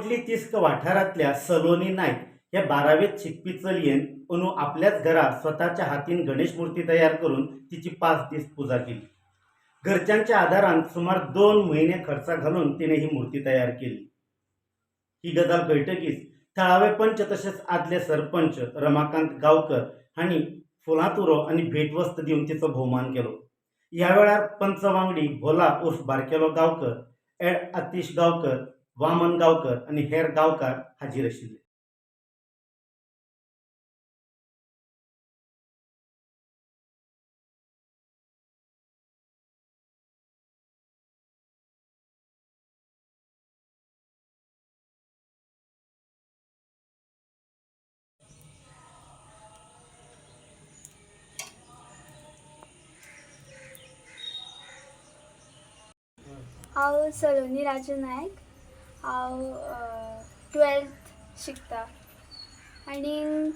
तिस्क वाठारांतल्या सलोनी नायक या बारावेत शिकपी चलयेन अनु आपल्याच घरा स्वताच्या हातीन गणेश मूर्ती तयार करून तिची पांच दीस पुजा केली. घरच्यांच्या आदारान सुमार दोन म्हयने खर्चा घालून तिने ही मूर्ती तयार केली. ही गजाल कळटकीच थळावे पंच तसेच आदले सरपंच रमाकांत गांवकर हांणी फुलां तुरो आनी भेटवस्त दिवन तिचो भोवमान केलो. ह्या वेळार पंच वांगडी भोला उर्फ बारकेलो गांवकर एड आतिश गांवकर वामन गावकर आनी हेर गांवकार हाजीर आशिल्ले हांव सलोनी राजू नायक हांव टुवेल्थ शिकता. आनी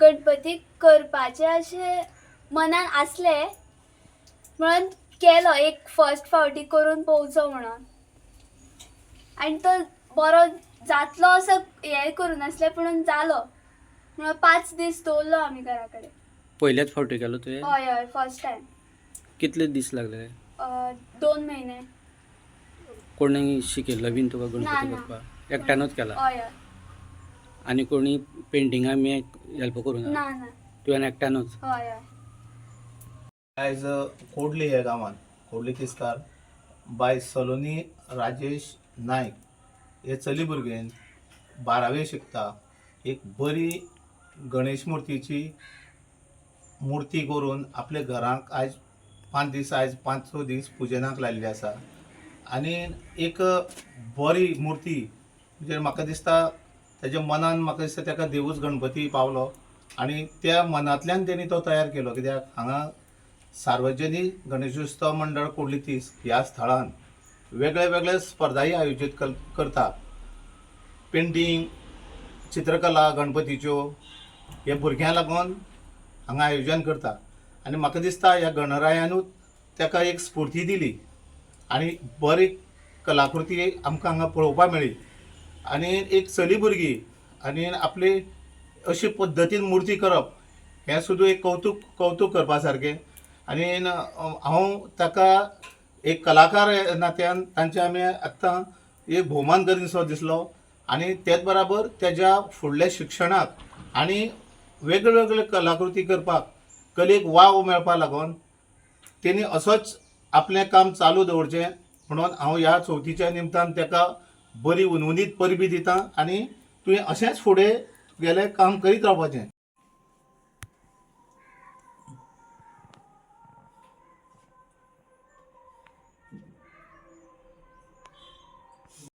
गणपतीक करपाचें अशें मनान आसलें म्हणून केलो एक फर्स्ट फावटी करून पळोवचो म्हणून. आनी तो बरो जातलो असो हें करून नासलें पूण जालो. म्हणून पांच दीस दवरलो आमी घरा कडेन पहिल्याच फावटी केलो तुवें हय हय फर्स्ट टायम कितले दीस लागले? दोन म्हयने कोणी शिकयल्लो बीन तुका गणपती ना. करपाक एकट्यानूच केला. हय हय. आनी कोणी पेंटिंगा बी हेल्प करूं ना ना. ना तुवें एकट्यानूच. हय हय. आयज कोडली ह्या गांवांत. कोडली तिस्कार बाय सलोनी राजेश नायक हे चली भुरगेन बारावे शिकता. एक बरी गणेश मुर्तीची मुर्ती करून आपल्या घरांक आयज पांच दीस आयज पांच स दीस पुजनाक लायल्ली आसा. आनी एक बरी मुर्ती म्हणजे म्हाका दिसता त्याच्या मनान म्हाका दिसता ताका देवूच गणपती पावलो. आनी त्या मनांतल्यान तेणी तो तयार केलो. कित्याक? हांगा सार्वजनीक गणेशोत्सव मंडळ कुडली तीस ह्या स्थळान वेगळे वेगळे स्पर्धाही आयोजीत कर करता पेंटींग चित्रकला गणपतीच्यो हे भुरग्यांक लागून हांगा आयोजन करता आनी म्हाका दिसता ह्या गणरायानूच ताका एक स्फूर्ती दिली. आनी बरी कलाकृती आमकां हांगा पळोवपाक मेळ्ळी. आनी एक चली भुरगी आनी आपली अशी पद्दतीन मुर्ती करप हें सुद्दां एक कौतूक कौतूक करपा सारकें. आनी हांव ताका एक कलाकार नात्यान तांचे आमी आतां एक भोवमान करीनसो दिसलो. आनी तेच बराबर तेज्या फुडल्या शिक्षणाक आनी वेगळे वेगळे कलाकृती करपाक कलेक वाव मेळपा लागून तेणी असोच आपलें काम चालू दवरचें म्हणून हांव ह्या चवथीच्या निमतान ताका बरी उनवणीत परबी दितां आनी तुवें अशेंच फुडें गेलें काम करीत रावपाचें.